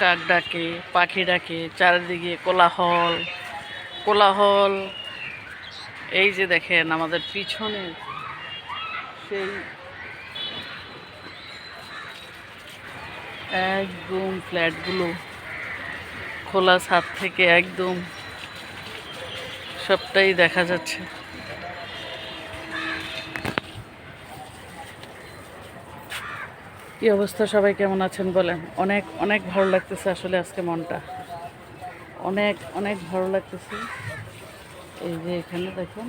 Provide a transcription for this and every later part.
কাক ডাকে, পাখি ডাকে, চারিদিকে কোলাহল কোলাহল। এই যে দেখেন আমাদের পিছনে সেই একদম ফ্ল্যাটগুলো, খোলা ছাদ থেকে একদম সবটাই দেখা যাচ্ছে। কি অবস্থা? সবাই কেমন আছেন বলেন? অনেক অনেক ভালো লাগতেছে আসলে আজকে মনটা। অনেক অনেক ভালো লাগতেছে। এই যে এখানে দেখুন,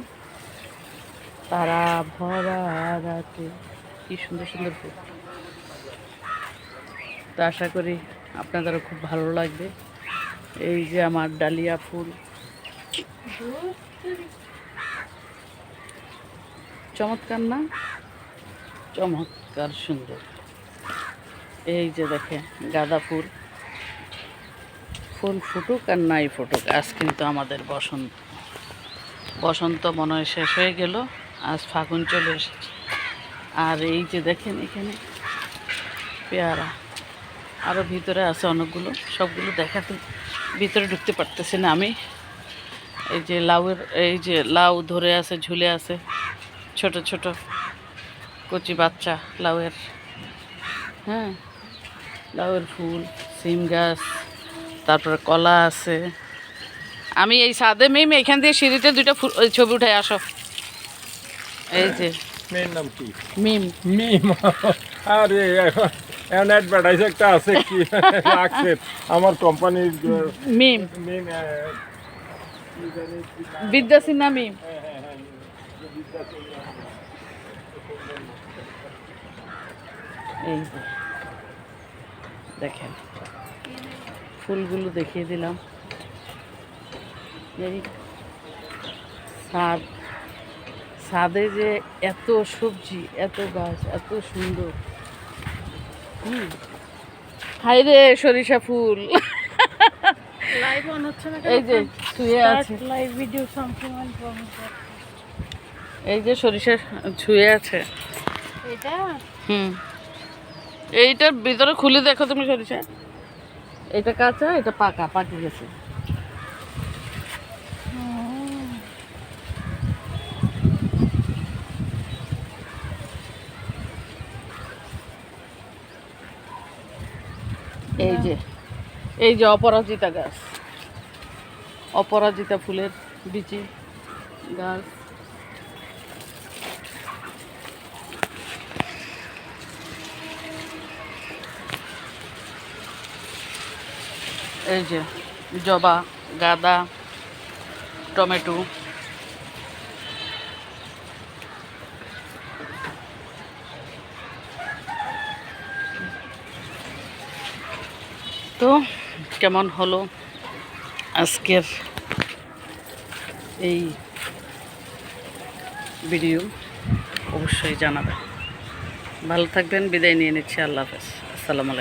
তারা ভরা কি সুন্দর সুন্দর ফুল। তো আশা করি আপনাদেরও খুব ভালো লাগবে। এই যে আমার ডালিয়া ফুল। চমৎকার না? চমৎকার সুন্দর। এই যে দেখে গাঁদা ফুল ফুল ফুটুক আর নাই ফুটুক, আজ কিন্তু আমাদের বসন্ত। বসন্ত মনে হয় শেষ হয়ে গেল, আজ ফাগুন চলে এসেছে। আর এই যে দেখেন এখানে পেয়ারা আরও ভিতরে আছে অনেকগুলো, সবগুলো দেখাতে ভিতরে ঢুকতে পারতেছি না আমি। এই যে লাউয়ের, এই যে লাউ ধরে আছে, ঝুলে আছে, ছোট ছোট কচি বাচ্চা লাউয়ের। হ্যাঁ লাউয়ের ফুল সিম গাছ তারপরে কলা আছে। আমি এই সাদে মেম এখান দিয়ে সিঁড়িতে দুইটা ছবি উঠে আসো। এই যে মেয়ের নাম কি? মিম। মিম? আরে এখন অ্যাডভার্টাইজ একটা আছে কি? লাগছে। আমার কোম্পানির মিম। মেন বিদ্যা সিনহা মিম। এই যে। দেখেন ফুলগুলো দেখিয়ে দিলাম। ছাদ ছাদে যে এত সবজি এত গাছ এত সুন্দর। হুম। হাই রে সরিষা ফুল। এই যে আছে। এই যে সরিষা ছুঁয়ে আছে। এটা? হুম। এইটার ভিতরে খুলে দেখো তুমি সরিষা। এটা কাঁচা, এটা পাকা, পাকি গেছে। এই যে এই যে অপরাজিতা গাছ। অপরাজিতা ফুলের বিচি গাছ। এই যে, জবা, গাঁদা, টমেটো। তো কেমন হলো আজকের এই ভিডিও? অবশ্যই জানাবেন। ভালো থাকবেন, বিদায় নিয়ে নিচ্ছি, আল্লাহ হাফেজ। আসসালামু আলাইকুম।